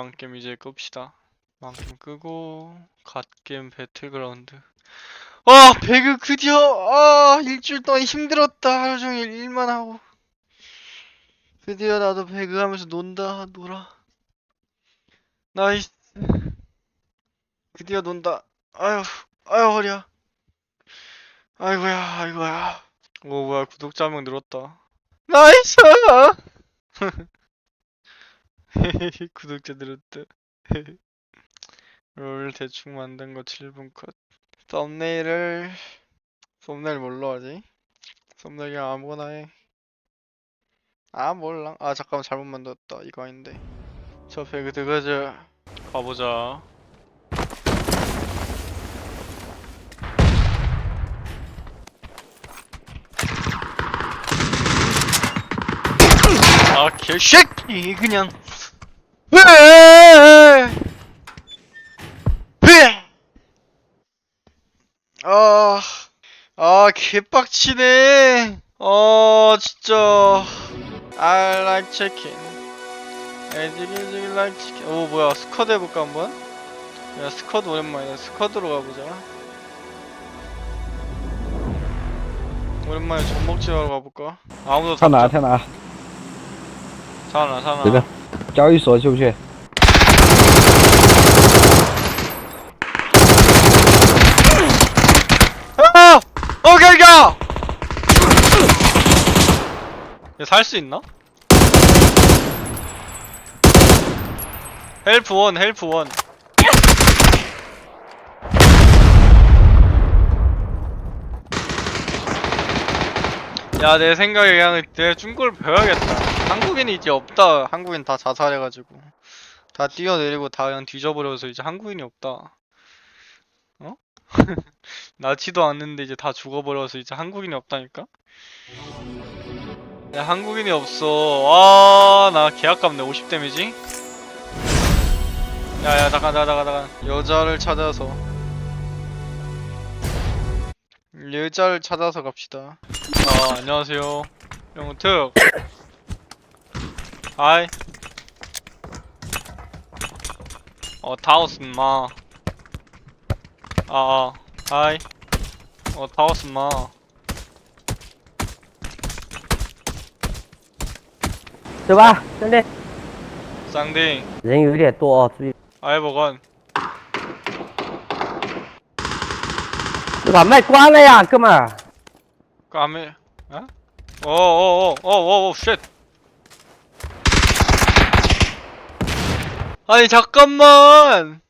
망겜 이제 끕시다. 망겜 끄고 갓겜 배틀그라운드. 아 배그 드디어 아 일주일 동안 힘들었다 하루 종일 일만 하고 드디어 나도 배그 하면서 논다 놀아. 나이스. 드디어 논다. 아유 아유 허리야. 아이고야 아이고야. 오 뭐야 구독자 한 명 늘었다. 나이스. 구독자 늘었다. 롤 대충 만든 거 7분 컷. 썸네일을 썸네일 뭘로 하지? 썸네일 그냥 아무거나 해. 아 몰라. 아 잠깐만 잘못 만들었다. 이거 아닌데. 저 배그 들어가자. 가보자. 아 개새끼 그냥. 아, 아 개빡치네. 어, 진짜. I like chicken. I really like chicken. 오, 뭐야? 스쿼드 해볼까 한번? 야, 스쿼드 오랜만이야. 스쿼드로 가보자. 오랜만에 전복집 하러 가볼까? 아무도 사나, 사나. 사나, 사나. 这边交易所去不去？ 아! 오케이, 가! 얘살 수 있나? 헬프 원, 헬프 원. 야, 내 생각에 그냥 내 중국을 배워야겠다. 한국인이 이제 없다. 한국인 다 자살해가지고. 다 뛰어내리고 다 그냥 뒤져버려서 이제 한국인이 없다. 어? 낳지도 않는데 이제 다 죽어버려서 이제 한국인이 없다니까? 야, 한국인이 없어. 와, 나 개 아깝네. 50 데미지? 야, 야, 잠깐, 잠깐, 잠깐, 잠깐. 여자를 찾아서. 여자를 찾아서 갑시다. 아, 안녕하세요. 영특. 아이 oh 타오슨 마 아아 아이 oh 타오슨 마 Thứ ba, lên đi. 쌍디 Dính dưới để tụa. Tụi- 아이 버건 tụi Bắn mệt quá này à cơ mà. Oh oh shit. 아니 잠깐만.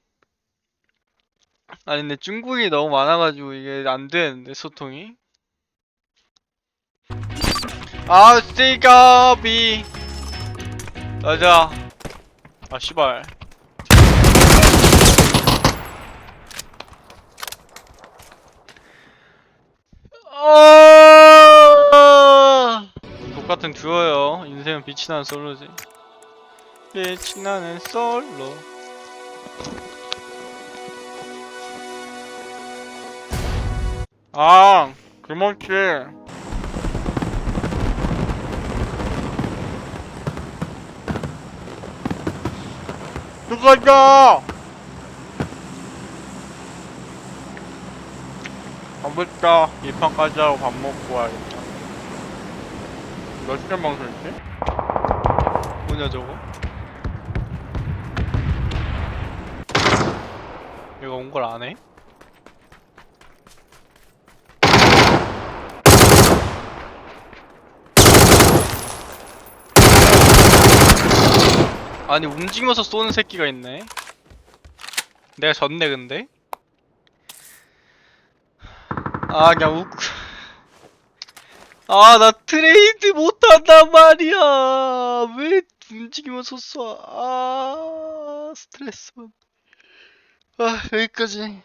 아니 근데 중국이 너무 많아가지고 이게 안 되는데 소통이. 아 스테이카비. 맞아. 아 씨발. 아 똑같은 듀오요. 인생은 빛이 나는 솔로지. 빛이 나는 솔로. 아, 그렇지. 누가자? 밥을다 이 판까지 하고 밥 먹고 와야겠다 몇 시간 방송했지? 뭐냐 저거? 이거 온 걸 안 해? 아니 움직이면서 쏘는 새끼가 있네. 내가 졌네 근데? 아 그냥 웃고 아나 트레이드 못한단 말이야. 왜 움직이면서 쏴아 스트레스 아 여기까지